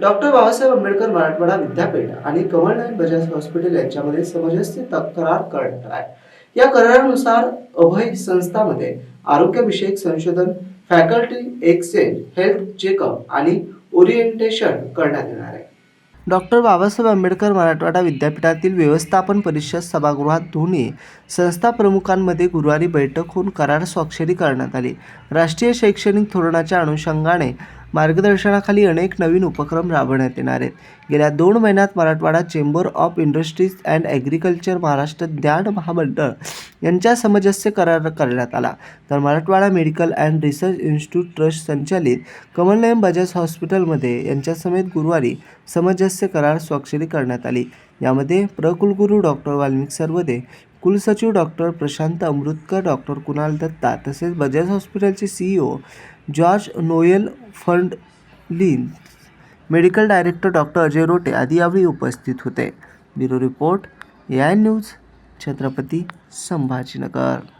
Doctor Babasaheb Ambedkar Marathwada विद्यापीठ आणि Kamal Nath Bajaj hospital यांच्यामध्ये समंजस्य तक्रार करार करण्यात आला आहे. या करारानुसार अभय संस्थामध्ये आरोग्यविषयक संशोधन फॅकल्टी एक्सचेंज हेल्थ चेकअप आणि ओरिएंटेशन करण्यात येणार आहे. डॉक्टर बाबासाहेब आंबेडकर मराठवाडा विद्यापीठातील व्यवस्थापन परिषद सभागृहात दोन्ही संस्था प्रमुखांमध्ये गुरुवारी बैठक होऊन करार स्वाक्षरी करण्यात आली. राष्ट्रीय शैक्षणिक धोरणाच्या अनुषंगाने मार्गदर्शनाखाली अनेक नवीन उपक्रम राबवण्यात येणार आहेत. गेल्या दोन महिन्यात Marathwada chamber of industries and agriculture Maharashtra ज्ञान महामंडळ यांच्या सामंजस्य करार करण्यात आला. तर Marathwada medical and research institute trust संचालित कमलनयन बजाज हॉस्पिटलमध्ये यांच्यासमेत गुरुवारी सामंजस्य करार स्वाक्षरी करण्यात आली. यामध्ये प्रकुलगुरू डॉक्टर वाल्मिक सर्वदे कुलसचिव डॉक्टर प्रशांत अमृतकर डॉक्टर कुणाल दत्ता तसेच बजाज हॉस्पिटलचे सीईओ जॉर्ज नोएल फंड लिन medical director doctor Ajay Rote आदी यावेळी उपस्थित होते. Bureau report A I news Chhatrapati Sambhajinagar.